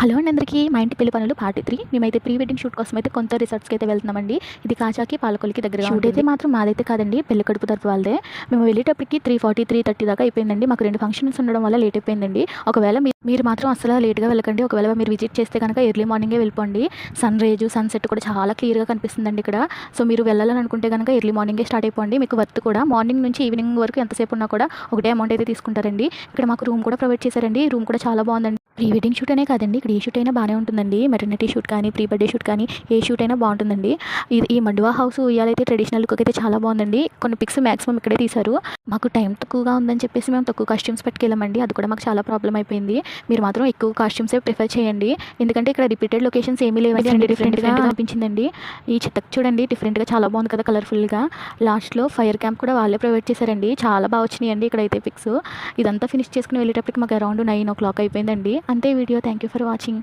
Hello అండి అందరికీ మా ఇంటి పెళ్ళి పనులు పార్టీ త్రీ మేమైతే ప్రీ వెడ్డింగ్ షూట్ కోసం అయితే కొంత రిసార్ట్స్కి అయితే వెళ్తున్నామండి. ఇది కాచాకి పాలకొల్లికి దగ్గర షూట్ అయితే మాత్రం మాదైతే కాదండి పెళ్ళి కడుపు తరపు వాళ్ళదే. మేము వెళ్ళేటప్పటికి త్రీ ఫార్టీ త్రీ థర్టీ దాకా అయిపోయిందండి. మాకు రెండు ఫంక్షన్స్ ఉండడం వల్ల లేట్ అయిపోయిందండి. ఒకవేళ మీరు మాత్రం అసలు లేట్గా వెళ్ళకండి. ఒకవేళ మీరు విజిట్ చేస్తే కనుక ఎర్లీ మార్నింగే వెళ్ళిపోండి. సన్ రేజు సన్సెట్ కూడా చాలా క్లియర్గా కనిపిస్తుందండి ఇక్కడ. సో మీరు వెళ్ళాలని అనుకుంటే కనుక ఎర్లీ మార్నింగే స్టార్ట్ అయిపోండి. మీకు వర్త్ కూడా మార్నింగ్ నుంచి ఈవినింగ్ వరకు ఎంతసేపు ఉన్నా కూడా ఒకటే అమౌంట్ అయితే తీసుకుంటారండి. ఇక్కడ మాకు రూమ్ కూడా ప్రొవైడ్ చేశారండి. రూమ్ కూడా చాలా బాగుందండి. ప్రీ వెడ్డింగ్ షూట్ అనే కాదండి. ఇక్కడ ఏ షూట్ అయినా బాగానే ఉంటుందండి. మెటర్నిటీ షూట్ కానీ ప్రీ బర్త్డే షూట్ కానీ ఏ షూట్ అయినా బాగుంటుందండి. ఇది ఈ మండువా హౌస్ ఉయ్యాలైతే ట్రెడిషనల్ లుక్ అయితే చాలా బాగుందండి. కొన్ని పిక్స్ మాక్సిమం ఇక్కడే తీశారు. మాకు టైం తక్కువగా ఉందని చెప్పేసి మేము తక్కువ కాస్ట్యూమ్స్ పట్టుకెళ్ళామండి. అది కూడా మాకు చాలా ప్రాబ్లం అయిపోయింది. మీరు మాత్రం ఎక్కువ కాస్ట్యూమ్సే ప్రిఫర్ చేయండి. ఎందుకంటే ఇక్కడ రిపీటెడ్ లొకేషన్స్ ఏమీ లేవండి. డిఫరెంట్గా అనిపించిందండి. ఈ చిత్తకు చూడండి డిఫరెంట్గా చాలా బాగుంది కదా కలర్ఫుల్గా లాస్ట్లో ఫైర్ క్యాంప్ కూడా వాళ్ళే ప్రొవైడ్ చేశారండి. చాలా బాగా వచ్చినాయండి ఇక్కడైతే పిక్స్ ఇదంతా ఫినిష్ చేసుకుని వెళ్ళేటప్పటికి మాకు అరౌండ్ నైన్ ఓ క్లాక్ అయిపోయిందండి. అంతే video. Thank you for watching